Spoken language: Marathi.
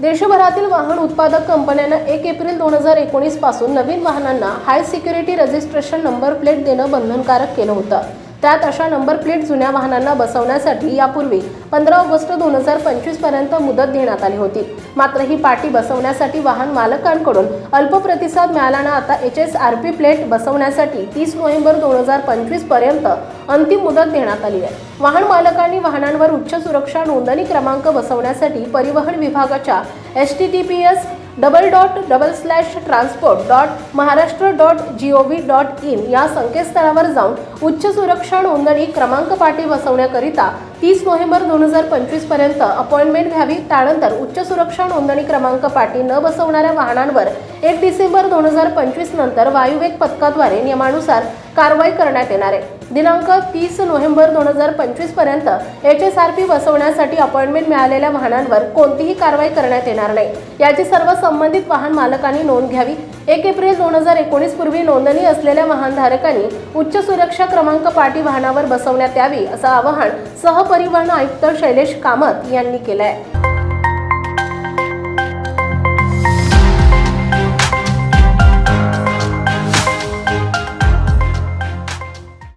देशभरातील वाहन उत्पादक कंपन्यांना एक एप्रिल दोन हजार एकोणीसपासून नवीन वाहनांना high security registration number plate देणं बंधनकारक केलं होतं. त्यात अशा नंबर प्लेट जुन्या वाहनांना बसवण्यासाठी यापूर्वी पंधरा ऑगस्ट दोन हजार पंचवीसपर्यंत मुदत देण्यात आली होती. मात्र ही पाटी बसवण्यासाठी वाहन मालकांकडून अल्प प्रतिसाद मिळाल्यानं आता H S R P plate बसवण्यासाठी तीस नोव्हेंबर दोन हजार पंचवीसपर्यंत अंतिम मुदत देण्यात आली आहे. वाहन मालकांनी वाहनांवर उच्च सुरक्षा नोंदणी क्रमांक बसवण्यासाठी परिवहन विभागाच्या S T T P S double dot double slash transport dot Maharashtra dot G O V dot in या संकेतस्थळावर जाऊन उच्च सुरक्षा नोंदणी क्रमांक पाठी बसवण्याकरिता तीस नोव्हेंबर दोन हजार पंचवीसपर्यंत अपॉइंटमेंट घ्यावी. त्यानंतर उच्च सुरक्षा नोंदणी क्रमांक पाटी न बसवणाऱ्या वाहनांवर एक डिसेंबर दोन हजार पंचवीस नंतर वायुवेग पथकाद्वारे नियमानुसार कारवाई करण्यात येणार आहे. दिनांक तीस नोव्हेंबर दोन हजार पंचवीसपर्यंत एच एस आर पी बसवण्यासाठी अपॉइंटमेंट मिळालेल्या वाहनांवर कोणतीही कारवाई करण्यात येणार नाही. याची सर्व संबंधित वाहन मालकांनी नोंद घ्यावी. एक एप्रिल दोन हजार एकोणीस पूर्वी नोंदणी असलेल्या वाहनधारकांनी उच्च सुरक्षा क्रमांक पाटी वाहनावर बसवण्यात यावी असं आवाहन सहपरिवहन आयुक्त शैलेश कामत यांनी केलं आहे